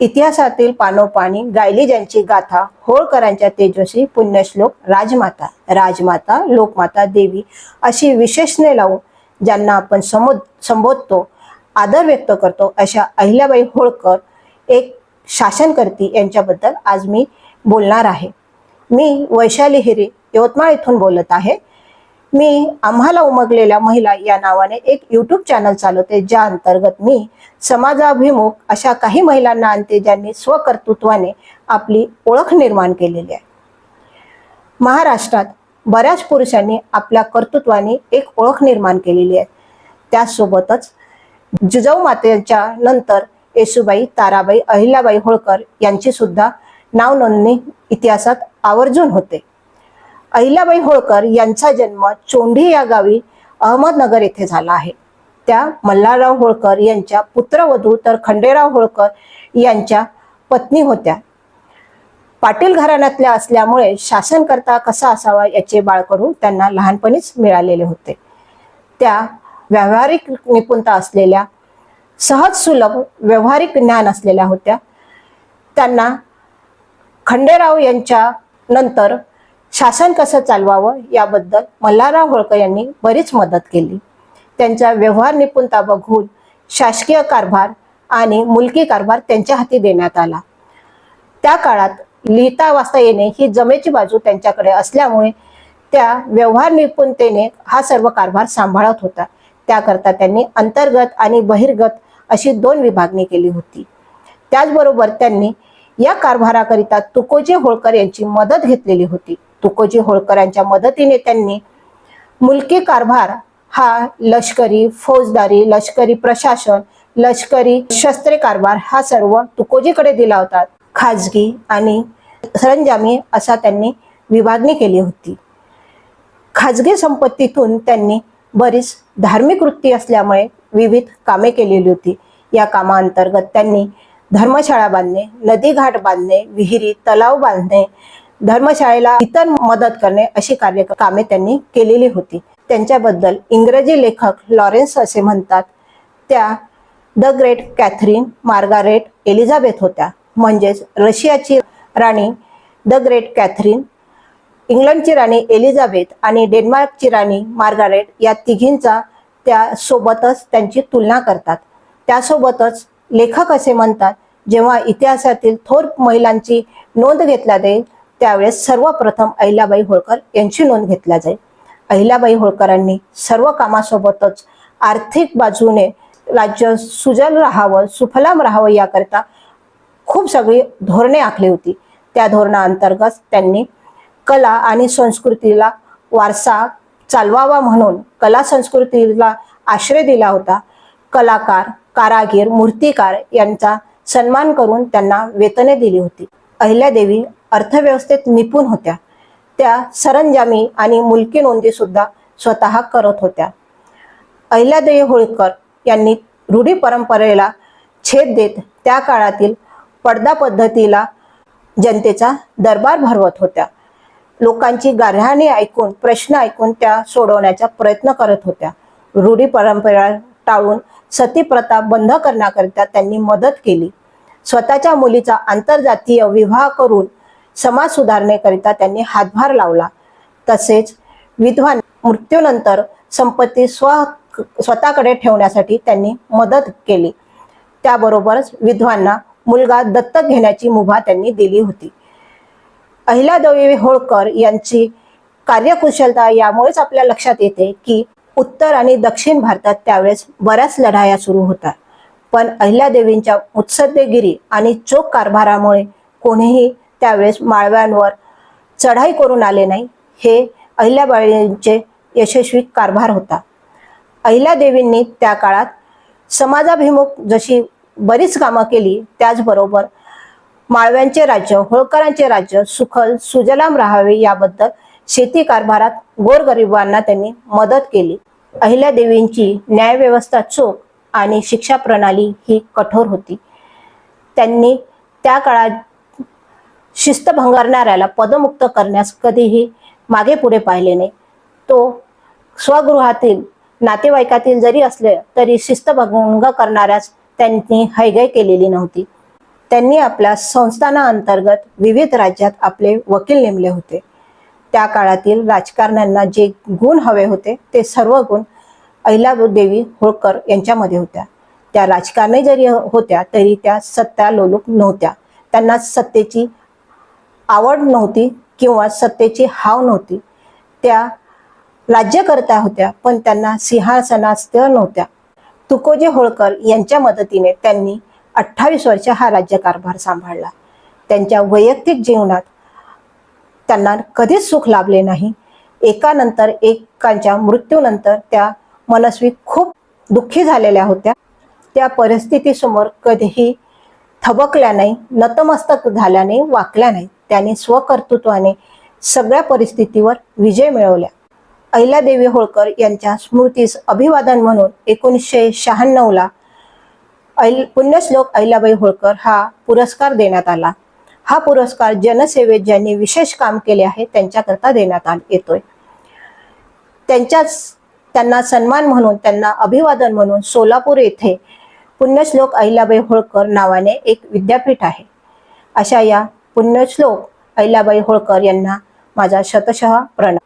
इतिहासातील पानोपानी गायली ज्यांची गाथा होळकरांच्या तेजस्वी पुण्यश्लोक राजमाता राजमाता लोकमाता देवी अशी विशेषणे लावून ज्यांना आपण समो संबोधतो आदर व्यक्त करतो अशा अहिल्याबाई होळकर एक शासनकर्ती यांच्याबद्दल आज मी बोलणार आहे. मी वैशाली हिरे यवतमाळ इथून बोलत आहे. मी आम्हाला उमगलेल्या महिला या नावाने एक यूट्यूब चॅनल चालवते ज्या अंतर्गत मी समाजाभिमुख अशा काही महिलांना आणते ज्यांनी स्वकर्तृत्वाने आपली ओळख निर्माण केलेली आहे. महाराष्ट्रात बऱ्याच पुरुषांनी आपल्या कर्तृत्वाने एक ओळख निर्माण केलेली आहे. त्याचसोबतच जिजाऊ मातेच्या नंतर येसुबाई ताराबाई अहिल्याबाई होळकर यांची सुद्धा नाव नोंदणी इतिहासात आवर्जून होते. अहिल्याबाई होळकर यांचा जन्म चोंढी या गावी अहमदनगर येथे झाला आहे. त्या मल्हारराव होळकर यांच्या पुत्रवधू तर खंडेराव होळकर यांच्या पत्नी होत्या. पाटील घराण्यातल्या असल्यामुळे शासनकर्ता कसा असावा याचे बाळकडून त्यांना लहानपणीच मिळालेले होते. त्या व्यावहारिक निपुणता असलेल्या सहज सुलभ व्यावहारिक ज्ञान असलेल्या होत्या. त्यांना खंडेराव यांच्या नंतर शासन कसं चालवावं याबद्दल मल्हारराव होळकर यांनी बरीच मदत केली. त्यांच्या व्यवहार निपुणता बघून शासकीय कारभार आणि मुलकी कारभार त्यांच्या हाती देण्यात आला. त्या काळात लिहिता वाचता येणे ही जमेची बाजू त्यांच्याकडे असल्यामुळे त्या व्यवहार निपुणतेने हा सर्व कारभार सांभाळत होता. त्याकरता त्यांनी अंतर्गत आणि बहिर्गत अशी दोन विभागणी केली होती. त्याचबरोबर त्यांनी या कारभाराकरिता तुकोजी होळकर यांची मदत घेतलेली होती. तुकोजी होळकरांच्या मदतीने त्यांनी मुलकी कारभार हा लष्करी फौजदारी लष्करी प्रशासन लष्करी शस्त्रे कारभार हा सर्व तुकोजीकडे दिला होता. खाजगी आणि सरंजामी असा त्यांनी विभागणी केली होती. खाजगी संपत्तीतून त्यांनी बरीच धार्मिक वृत्ती असल्यामुळे विविध कामे केलेली होती. या कामाअंतर्गत त्यांनी धर्मशाळा बांधणे नदी घाट बांधणे विहिरी तलाव बांधणे धर्मशाळेला इतर मदत करणे अशी कार्य कामे त्यांनी केलेली होती. त्यांच्याबद्दल इंग्रजी लेखक लॉरेन्स असे म्हणतात त्या the great Catherine Margaret Elizabeth होत्या. म्हणजेच रशियाची राणी द ग्रेट कॅथरीन इंग्लंडची राणी एलिझाबेथ आणि डेन्मार्कची राणी मार्गारेट या तिघींचा त्या सोबतच त्यांची तुलना करतात. त्यासोबतच लेखक असे म्हणतात जेव्हा इतिहासातील थोर महिलांची नोंद घेतल्या जाईल त्यावेळेस सर्वप्रथम अहिल्याबाई होळकर यांची नोंद घेतल्या जाईल. अहिल्याबाई होळकरांनी सर्व कामासोबतच आर्थिक बाजूने राज्य सुजल राहावं सुफलाम राहावं याकरिता खूप सगळी धोरणे आखली होती. त्या धोरणाअंतर्गत त्यांनी कला आणि संस्कृतीला वारसा चालवावा म्हणून कला संस्कृतीला आश्रय दिला होता. कलाकार कारागीर मूर्तिकार यांचा सन्मान करून त्यांना वेतने दिली होती. अहिल्यादेवी अर्थव्यवस्थेत निपुण होत्या. त्या सरंजामी आणि मुलकी नोंदी सुद्धा स्वतः करत होत्या. अहिल्यादेवी होळकर यांनी रूढी परंपरेला छेद देत त्या काळातील पडदा पद्धतीला जनतेचा दरबार भरवत होत्या. लोकांची गाऱ्हाणे ऐकून प्रश्न ऐकून त्या सोडवण्याचा प्रयत्न करत होत्या. रूढी परंपरा टाळून सती प्रथा बंद करण्याकरिता त्यांनी मदत केली. स्वतःच्या मुलीचा आंतरजातीय विवाह करून समाज सुधारणेकरिता त्यांनी हातभार लावला. तसेच विधवा मृत्यूनंतर संपत्ती स्व स्वतःकडे ठेवण्यासाठी त्यांनी मदत केली. त्याबरोबरच विधवांना मुलगा दत्तक घेण्याची मुभा त्यांनी दिली होती. अहिल्यादेवी होळकर यांची कार्यकुशलता यामुळेच आपल्या लक्षात येते की उत्तर आणि दक्षिण भारतात त्यावेळेस बऱ्याच लढाया सुरू होतात पण अहिल्यादेवींच्या उत्सद्यगिरी आणि चोख कारभारामुळे कोणीही त्यावेळेस माळव्यांवर चढाई करून आले नाही. हे अहिल्याबाईंचे यशस्वी कारभार होता. अहिल्यादेवींनी त्या काळात समाजाभिमुख जशी बरीच कामं केली त्याचबरोबर माळव्यांचे राज्य होळकरांचे राज्य सुखल सुजलाम राहावे याबद्दल शेती कारभारात गोरगरिबांना त्यांनी मदत केली. अहिल्यादेवींची न्यायव्यवस्था चोख आणि शिक्षा प्रणाली ही कठोर होती. त्यांनी त्या काळात शिस्त भंगारणाऱ्याला पदमुक्त करण्यास कधीही मागे पुढे पाहिले नाही. तो स्वगृहातील नातेवाईकातील जरी असले तरी शिस्तभंग करणाऱ्यास त्यांनी हैगय केलेली नव्हती. त्यांनी आपल्या संस्थानाअंतर्गत विविध राज्यात आपले वकील नेमले होते. त्या काळातील राजकारण्यांना जे गुण हवे होते ते सर्व गुण अहिलादेवी होळकर यांच्यामध्ये होत्या. त्या राजकारणी जरी होत्या तरी त्या सत्ता लोलूप नव्हत्या. त्यांना सत्तेची आवड नव्हती किंवा सत्तेची हाव नव्हती. त्या राज्यकर्त्या होत्या पण त्यांना सिंहासनास्थ नव्हत्या. तुकोजी होळकर यांच्या मदतीने त्यांनी अठ्ठावीस वर्ष हा राज्यकारभार सांभाळला. त्यांच्या वैयक्तिक जीवनात त्यांना कधीच सुख लाभले नाही. एकानंतर एकांच्या मृत्यूनंतर त्या मनस्वी खूप दुःखी झालेल्या होत्या. त्या परिस्थितीसमोर कधीही थबकल्या नाही नतमस्तक झाल्या नाही वाकल्या नाही त्यांनी स्वकर्तृत्वाने सगळ्या परिस्थितीवर विजय मिळवल्या. अहिल्यादेवी होळकर यांच्या स्मृतीस अभिवादन म्हणून एकोणीसशे शहाण्णवला ऐल पुण्यश्लोक अहिल्याबाई होळकर हा पुरस्कार देण्यात आला. हा पुरस्कार जनसेवेत ज्यांनी विशेष काम केले आहे त्यांच्याकरता देण्यात आला येतोय. त्यांच्याच त्यांना सन्मान म्हणून त्यांना अभिवादन म्हणून सोलापूर येथे पुण्यश्लोक अहिल्याबाई होळकर नावाने एक विद्यापीठ आहे. अशा या पुण्यश्लोक अहिल्याबाई होळकर यांना माझा शतशः प्रणाम